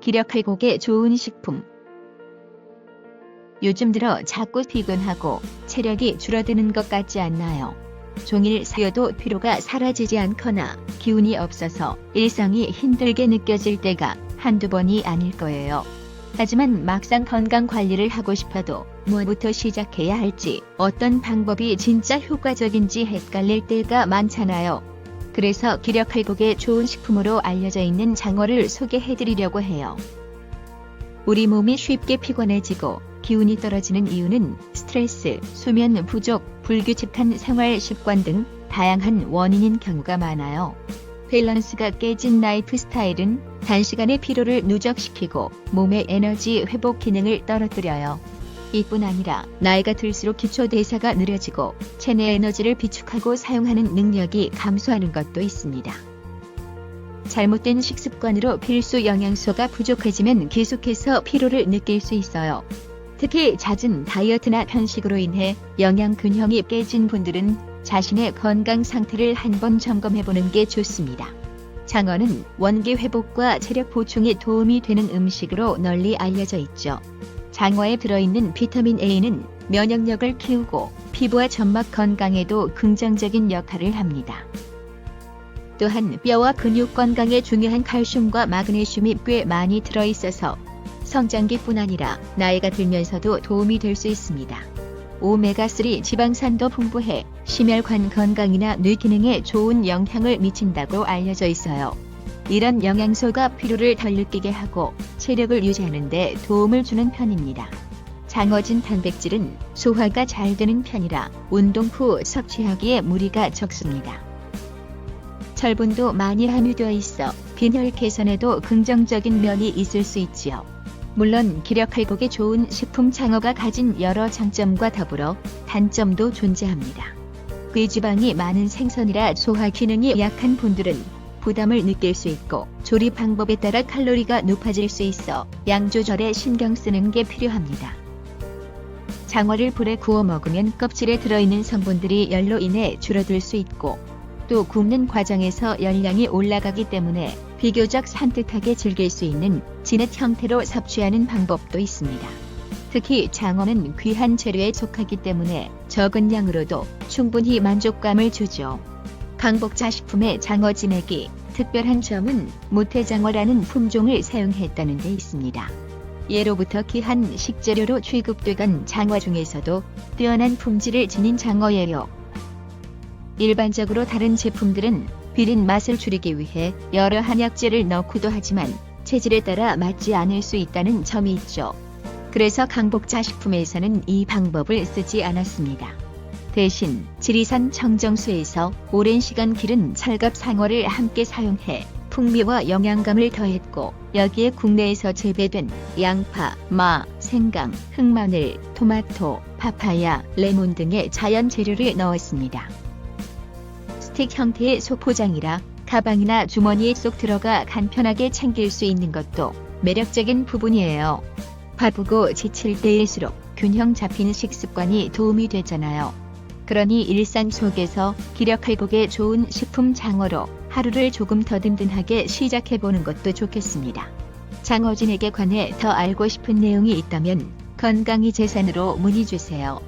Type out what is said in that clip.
기력 회복에 좋은 식품. 요즘 들어 자꾸 피곤하고 체력이 줄어드는 것 같지 않나요? 종일 사여도 피로가 사라지지 않거나 기운이 없어서 일상이 힘들게 느껴질 때가 한두 번이 아닐 거예요. 하지만 막상 건강 관리를 하고 싶어도 무엇부터 시작해야 할지 어떤 방법이 진짜 효과적인지 헷갈릴 때가 많잖아요. 그래서 기력 회복에 좋은 식품으로 알려져 있는 장어를 소개해 드리려고 해요. 우리 몸이 쉽게 피곤해지고 기운이 떨어지는 이유는 스트레스, 수면 부족, 불규칙한 생활 습관 등 다양한 원인인 경우가 많아요. 밸런스가 깨진 라이프 스타일은 단시간에 피로를 누적시키고 몸의 에너지 회복 기능을 떨어뜨려요. 이뿐 아니라 나이가 들수록 기초 대사가 느려지고 체내 에너지를 비축하고 사용하는 능력이 감소하는 것도 있습니다. 잘못된 식습관으로 필수 영양소가 부족해지면 계속해서 피로를 느낄 수 있어요. 특히 잦은 다이어트나 편식으로 인해 영양 균형이 깨진 분들은 자신의 건강 상태를 한번 점검해 보는 게 좋습니다. 장어는 원기 회복과 체력 보충에 도움이 되는 음식으로 널리 알려져 있죠. 장어에 들어있는 비타민 A는 면역력을 키우고 피부와 점막 건강에도 긍정적인 역할을 합니다. 또한 뼈와 근육 건강에 중요한 칼슘과 마그네슘이 꽤 많이 들어있어서 성장기뿐 아니라 나이가 들면서도 도움이 될 수 있습니다. 오메가3 지방산도 풍부해 심혈관 건강이나 뇌 기능에 좋은 영향을 미친다고 알려져 있어요. 이런 영양소가 피로를 덜 느끼게 하고 체력을 유지하는 데 도움을 주는 편입니다. 장어진 단백질은 소화가 잘 되는 편이라 운동 후 섭취하기에 무리가 적습니다. 철분도 많이 함유되어 있어 빈혈 개선에도 긍정적인 면이 있을 수 있지요. 물론 기력 회복에 좋은 식품 장어가 가진 여러 장점과 더불어 단점도 존재합니다. 꾀지방이 많은 생선이라 소화 기능이 약한 분들은 부담을 느낄 수 있고 조리 방법에 따라 칼로리가 높아질 수 있어 양 조절에 신경 쓰는 게 필요합니다. 장어를 불에 구워 먹으면 껍질에 들어있는 성분들이 열로 인해 줄어들 수 있고 또 굽는 과정에서 열량이 올라가기 때문에 비교적 산뜻하게 즐길 수 있는 진액 형태로 섭취하는 방법도 있습니다. 특히 장어는 귀한 재료에 속하기 때문에 적은 양으로도 충분히 만족감을 주죠. 강복자 식품의 장어 진액이 특별한 점은 모태장어라는 품종을 사용했다는 데 있습니다. 예로부터 귀한 식재료로 취급되던 장어 중에서도 뛰어난 품질을 지닌 장어예요. 일반적으로 다른 제품들은 비린 맛을 줄이기 위해 여러 한약재를 넣고도 하지만 체질에 따라 맞지 않을 수 있다는 점이 있죠. 그래서 강복자 식품에서는 이 방법을 쓰지 않았습니다. 대신 지리산 청정수에서 오랜 시간 기른 찰갑 상어를 함께 사용해 풍미와 영양감을 더했고 여기에 국내에서 재배된 양파, 마, 생강, 흑마늘, 토마토, 파파야, 레몬 등의 자연 재료를 넣었습니다. 스틱 형태의 소포장이라 가방이나 주머니에 쏙 들어가 간편하게 챙길 수 있는 것도 매력적인 부분이에요. 바쁘고 지칠 때일수록 균형 잡힌 식습관이 도움이 되잖아요. 그러니 일상 속에서 기력 회복에 좋은 식품 장어로 하루를 조금 더 든든하게 시작해 보는 것도 좋겠습니다. 장어진에게 관해 더 알고 싶은 내용이 있다면 건강이 재산으로 문의 주세요.